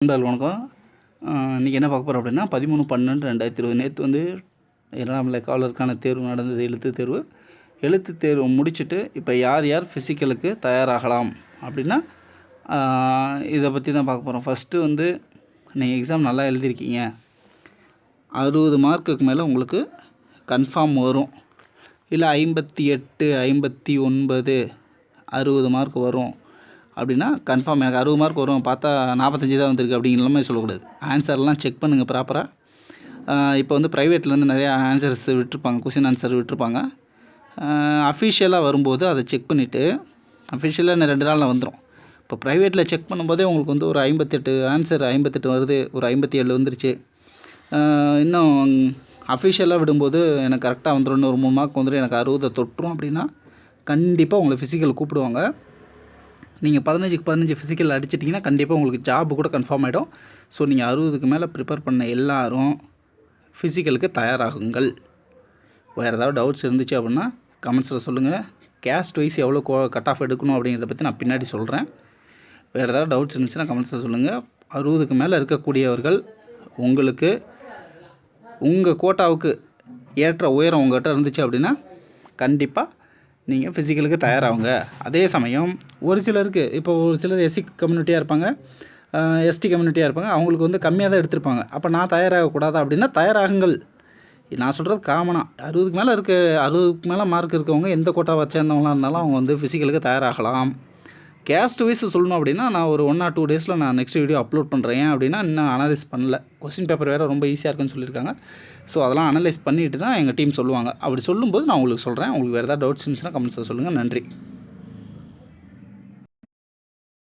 நண்பர்கள் வணக்கம். இன்றைக்கி என்ன பார்க்க போகிறோம் அப்படின்னா பதிமூணு பன்னெண்டு ரெண்டாயிரத்தி இருபது. நேற்று வந்து இரண்டாம் காலருக்கான தேர்வு நடந்தது எழுத்து தேர்வு. எழுத்து தேர்வு முடிச்சுட்டு இப்போ யார் யார் ஃபிசிக்கலுக்கு தயாராகலாம் அப்படின்னா இதை பற்றி தான் பார்க்க போகிறோம் ஃபஸ்ட்டு வந்து நீங்கள் எக்ஸாம் நல்லா எழுதியிருக்கீங்க அறுபது மார்க்குக்கு மேலே உங்களுக்கு கன்ஃபார்ம் வரும். இல்லை ஐம்பத்தி எட்டு ஐம்பத்தி ஒன்பது அறுபது மார்க் வரும். அப்படின்னா கன்ஃபார்ம் எனக்கு அறுபது மார்க் வரும். பார்த்தா நாற்பத்தஞ்சு தான் வந்திருக்கு அப்படிங்கிற மாதிரி சொல்லக்கூடாது. ஆன்சர்லாம் செக் பண்ணுங்கள் ப்ராப்பராக இப்போ வந்து ப்ரைவேட்லேருந்து நிறையா ஆன்சர்ஸ் விட்டுருப்பாங்க கொஷின் ஆன்சர் விட்டுருப்பாங்க. அஃபிஷியலாக வரும்போது அதை செக் பண்ணிவிட்டு அஃபிஷியலாக இன்னும் ரெண்டு நாளில் வந்துடும் இப்போ ப்ரைவேட்டில் செக் பண்ணும்போதே உங்களுக்கு வந்து ஒரு ஐம்பத்தெட்டு ஆன்சர் ஐம்பத்தெட்டு வருது ஒரு ஐம்பத்தி ஏழு வந்துருச்சு இன்னும் அஃபிஷியலாக விடும்போது எனக்கு கரெக்டாக வந்துடும் ஒரு மூணு மார்க் வந்துடும் எனக்கு அறுபதை தொட்டுரும் அப்படின்னா கண்டிப்பாக உங்களை ஃபிசிக்கல் கூப்பிடுவாங்க. நீங்கள் பதினஞ்சுக்கு பதினஞ்சு ஃபிசிக்கல் அடிச்சிட்டிங்கன்னா கண்டிப்பாக உங்களுக்கு ஜாப் கூட கன்ஃபார்ம் ஆகிடும் ஸோ நீங்கள் அறுபதுக்கு மேலே ப்ரிப்பேர் பண்ண எல்லாரும் ஃபிசிக்கலுக்கு தயாராகுங்கள். வேறு ஏதாவது டவுட்ஸ் இருந்துச்சு அப்படின்னா கமெண்ட்ஸில் சொல்லுங்கள் கேஸ்ட் வைஸ் எவ்வளோ கோ கட் ஆஃப் எடுக்கணும் அப்படிங்கிறத பற்றி நான் பின்னாடி சொல்கிறேன் வேறு ஏதாவது டவுட்ஸ் இருந்துச்சுன்னா கமெண்ட்ஸில் சொல்லுங்கள் அறுபதுக்கு மேலே இருக்கக்கூடியவர்கள் உங்களுக்கு உங்கள் கோட்டாவுக்கு ஏற்ற உயரம் உங்கள்கிட்ட இருந்துச்சு அப்படின்னா கண்டிப்பாக நீங்கள் ஃபிசிக்கலுக்கு தயாராகுங்க அதே சமயம் ஒரு சிலருக்கு இப்போ ஒரு சிலர் எஸ்சி கம்யூனிட்டியாக இருப்பாங்க. எஸ்டி கம்யூனிட்டியாக இருப்பாங்க. அவங்களுக்கு வந்து கம்மியாக தான் எடுத்திருப்பாங்க. அப்போ நான் தயாராகக்கூடாதா அப்படின்னா தயாராகுங்கள். நான் சொல்கிறது காமனாக அறுபதுக்கு மேலே இருக்க அறுபதுக்கு மேலே மார்க் இருக்கவங்க எந்த கோட்டாவை சேர்ந்தவங்களாக இருந்தாலும் அவங்க வந்து ஃபிசிக்கலுக்கு தயாராகலாம். கேஸ்ட் வைஸ் சொல்லணும் அப்படின்னா நான் ஒரு ஒன் ஆர் டூ டேஸில் நான் நெக்ஸ்ட் வீடியோ அப்லோட் பண்ணுறேன் ஏன் அப்படின்னா இன்னும் அனலைஸ் பண்ணல. கொஸ்டின் பேப்பர் வேறு ரொம்ப ஈஸியாக இருக்குன்னு சொல்லியிருக்காங்க. ஸோ அதெல்லாம் அனலைஸ் பண்ணிட்டு தான் எங்கள் டீம் சொல்லுவாங்க. அப்படி சொல்லும்போது நான் உங்களுக்கு சொல்கிறேன் உங்களுக்கு வேறு ஏதாவது டவுட்ஸ் இருந்துச்சுன்னா கமெண்ட்ஸில் சொல்லுங்கள் நன்றி.